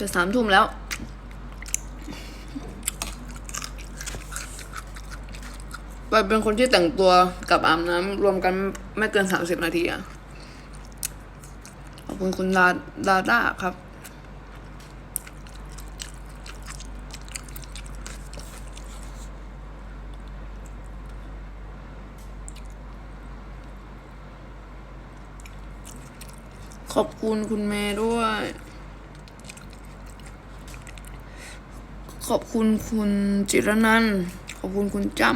จะสามทุ่มแล้ว ไปเป็นคนที่แต่งตัวกับอาบน้ำรวมกันไม่เกินสามสิบนาทีอะขอบคุณคุณดาดาด้าครับขอบคุณคุณเมย์ด้วย ขอบคุณคุณจิรนันขอบคุณคุณจำ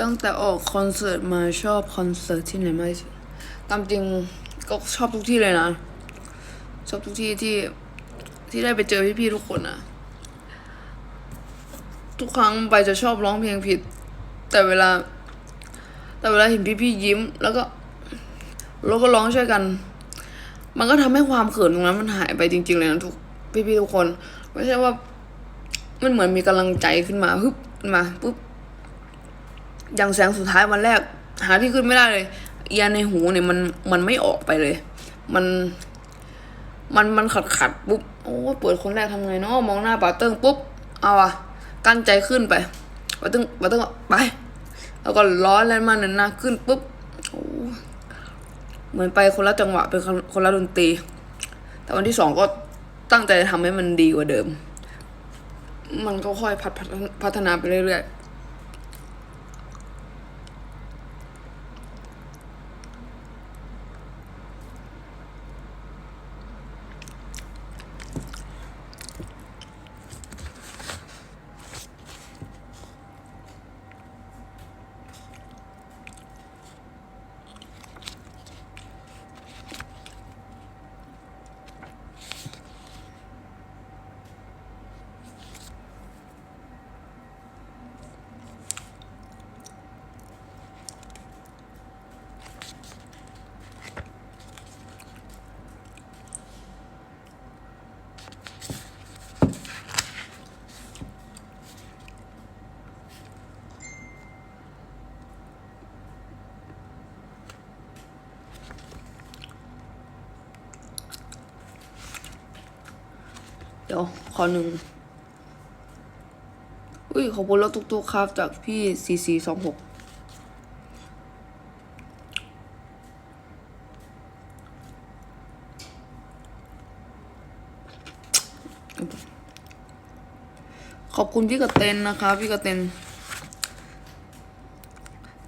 ตั้งแต่ออกคอนเสิร์ตมาชอบคอนเสิร์ตที่ไหนมากที่สุดตามจริง ก็ชอบทุกที่เลยนะ ชอบทุกที่ที่ที่ได้ไปเจอพี่ๆทุกคนอะทุกครั้งไปจะชอบร้องเพลงผิด แต่เวลา แต่เวลาเห็นพี่ๆยิ้ม แล้วก็แล้วก็ร้องช่วยกัน มันก็ทำให้ความเขินตรงนั้นมันหายไปจริง ๆ เลยนะทุกพี่ๆทุกคนไม่ใช่ว่า มันเหมือนมีกำลังใจขึ้นมาฮึบมาปุ๊บอย่างแสงสุดท้ายวันแรก หาที่ขึ้นไม่ได้เลย เอียนในหูเนี่ยมันมันไม่ออกไปเลย มันมันมันขัดขัดๆปุ๊บโอ้เปิดคนแรกทำไงเนาะมองหน้าป่าเติ้งปุ๊บเอาอะกั้นใจขึ้นไปป่าเติ้งป่าเติ้งก็ไปแล้วก็ร้อนแล้วมันนั่นนะขึ้นปุ๊บโอ้เหมือนไปคนละจังหวะเป็นคนคนละดนตรี แต่วันที่สองก็ตั้งใจจะทำให้มันดีกว่าเดิม มันก็ค่อยพัฒพัฒพัฒนาไปเรื่อยๆ ข้อหนึ่งอุ้ยขอบคุณรถตุกๆครับจากพี่สี่สี่สองหกขอบคุณพี่กระเตนนะคะพี่กระเตน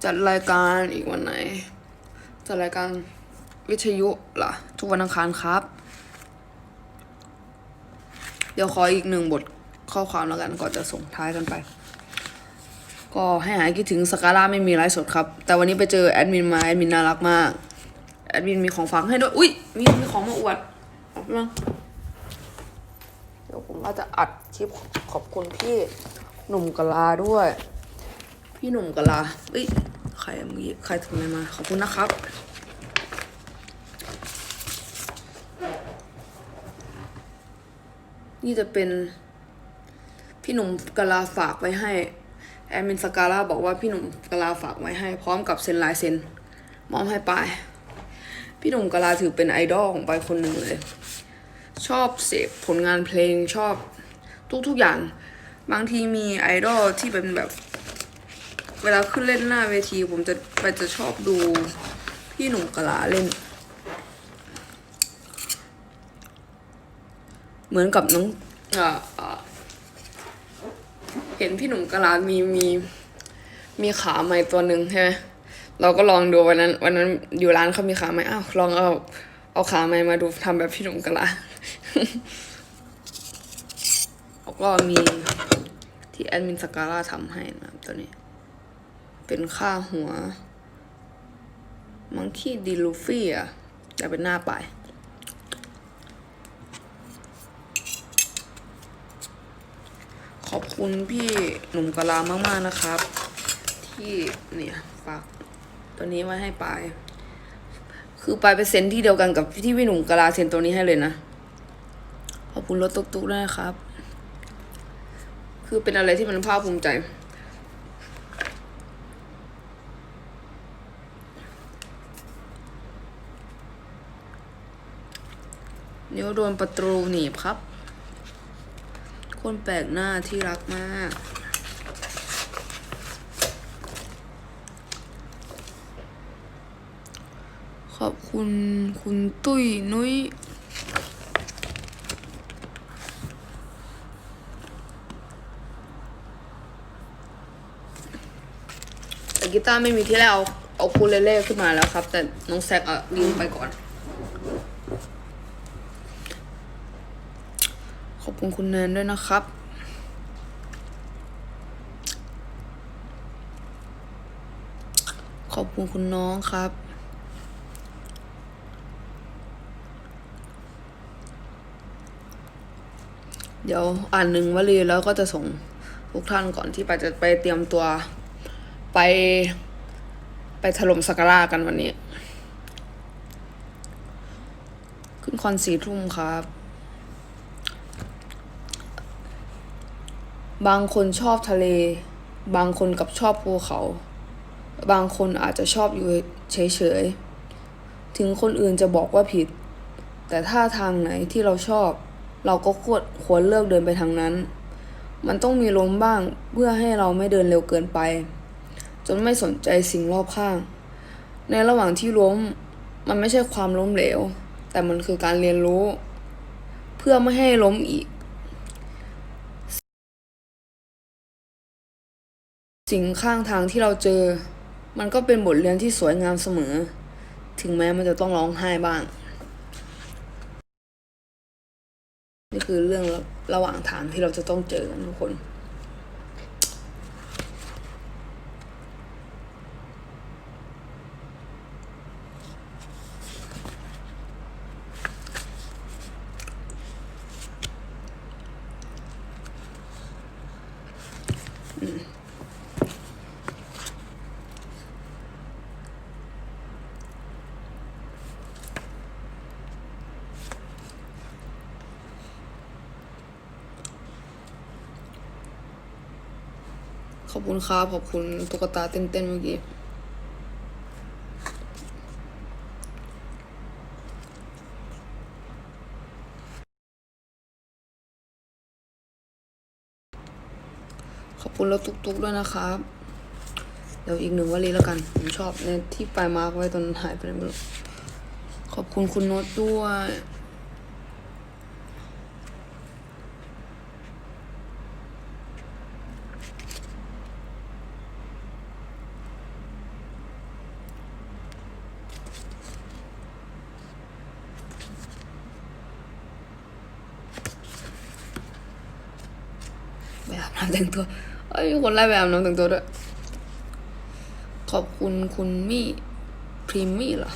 จัดรายการอีกวันไหน จัดรายการวิทยุล่ะ ทุกวันอังคารครับ เดี๋ยวขออีกหนึ่งบทข้อความแล้วกันก่อนจะส่งท้ายกันไป ก็ให้หายคิดถึงสกาล่าไม่มีไลฟ์สดครับ แต่วันนี้ไปเจอแอดมินมาแอดมินน่ารักมาก แอดมินมีของฝากให้ด้วย อุ้ยมีมีของมาอวดเอาไปมั้งเดี๋ยวผมก็จะอัดคลิปขอบคุณพี่หนุ่มกะลาด้วย พี่หนุ่มกะลาเอ้ยใครมีใครถึงอะไรมา ขอบคุณนะครับ นี่จะเป็น พี่หนุ่มกะลาฝากไว้ให้ แอดมินสกาล่าบอกว่าพี่หนุ่มกะลาฝากไว้ให้ พร้อมกับเซ็นลายเซ็นมอบให้ไป พี่หนุ่มกะลาถือเป็นไอดอลของไปคนหนึ่งเลย ชอบเสพผลงานเพลงชอบทุกๆอย่าง บางทีมีไอดอลที่เป็นแบบ เวลาขึ้นเล่นหน้าเวที ผมจะไปจะชอบดูพี่หนุ่มกะลาเล่นเหมือนกับน้อง เห็นพี่หนุ่มกะลามีมีมีขาไม้ตัวหนึ่งใช่ไหมเราก็ลองดูวันนั้น วันนั้นอยู่ร้านเขามีขาไม้อ้าวลองเอาเอาขาไม้มาดูทำแบบพี่หนุ่มกะลาแล้วก็มีที่แอดมินสกาล่าทำให้นะครับตัวนี้ เป็นค่าหัว มังคีดีลูฟี่อะแต่เป็นหน้าปลาย ขอบคุณพี่หนุ่มกะลามากๆนะครับ ที่เนี่ยฝากตัวนี้ไว้ให้ปายคือปายไปเซ็นที่เดียวกันกับที่พี่หนุ่มกะลาเซ็นตัวนี้ให้เลยนะ ขอบคุณรถตุ๊กตุ๊กด้วยนะครับ คือเป็นอะไรที่มันภาคภูมิใจนิ้วโดนประตูหนีบครับ คนแปลกหน้าที่รักมาก ขอบคุณคุณตุ้ยนุ้ยแต่กีตาร์ไม่มีที่แรกเอาเอาคูเลเล่ขึ้นมาแล้วครับ แต่น้องแซกเอาลืมไปก่อน ขอบ คุณคุณแนนด้วยนะครับ ขอบคุณคุณน้องครับเดี๋ยวอ่านหนึ่งวลีแล้วก็จะส่งทุกท่านก่อนที่ไปจะไปเตรียมตัวไปไปถล่มสักการะกันวันนี้ ขึ้นคอนสีทุ่มครับ บางคนชอบทะเล บางคนกับชอบภูเขา บางคนอาจจะชอบอยู่เฉยๆ ถึงคนอื่นจะบอกว่าผิด แต่ถ้าทางไหนที่เราชอบ เราก็ควรควรเลือกเดินไปทางนั้น มันต้องมีล้มบ้างเพื่อให้เราไม่เดินเร็วเกินไป จนไม่สนใจสิ่งรอบข้าง ในระหว่างที่ล้มมันไม่ใช่ความล้มเหลว แต่มันคือการเรียนรู้ เพื่อไม่ให้ล้มอีก สิ่งข้างทางที่เราเจอ มันก็เป็นบทเรียนที่สวยงามเสมอ ถึงแม้มันจะต้องร้องไห้บ้าง นี่คือเรื่องระหว่างทางที่เราจะต้องเจอกันทุกคน ข อบคุณครับขอบคุณตุ๊กตาเต้นๆเมื่อกี้ขอบคุณรถตุกๆด้วยนะครับ เดี๋ยวอีกหนึ่งวลีแล้วกัน ผมชอบในที่ปลายมาร์กไว้ตอนหายไปไม่รู้ขอบคุณคุณโน้ตด้วย น้ำแต่งตัวเอ้ยคนไล่ไปอาบน้ำแต่งตัวด้วย ขอบคุณคุณมี่พรีมมี่เหรอ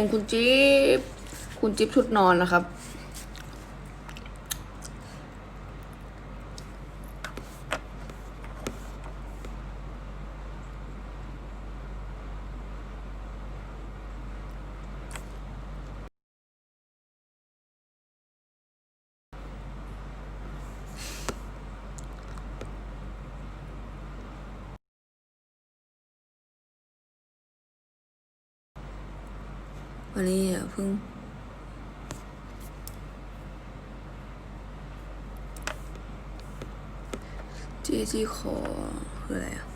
คุณคุณจิ๊บคุณจิ๊บชุดนอนนะครับ วันนี้อะเพิ่งจีจีคอคืออะไรอะ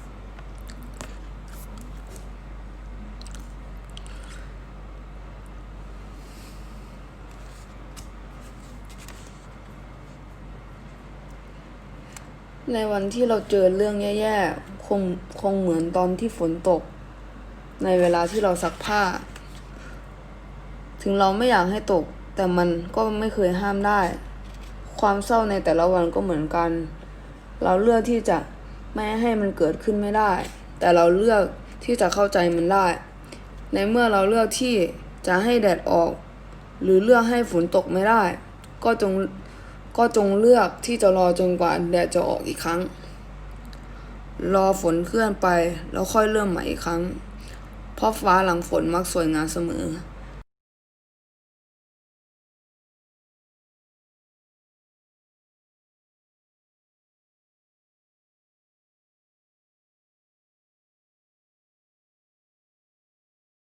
ในวันที่เราเจอเรื่องแย่ๆ คงคงเหมือนตอนที่ฝนตก ในเวลาที่เราซักผ้า ถึงเราไม่อยากให้ตก แต่มันก็ไม่เคยห้ามได้ ความเศร้าในแต่ละวันก็เหมือนกัน เราเลือกที่จะไม่ให้มันเกิดขึ้นไม่ได้ แต่เราเลือกที่จะเข้าใจมันได้ ในเมื่อเราเลือกที่จะให้แดดออก หรือเลือกให้ฝนตกไม่ได้ ก็จงก็จงเลือกที่จะรอจนกว่าแดดจะออกอีกครั้ง รอฝนเคลื่อนไปแล้วค่อยเริ่มใหม่อีกครั้ง เพราะฟ้าหลังฝนมักสวยงามเสมอ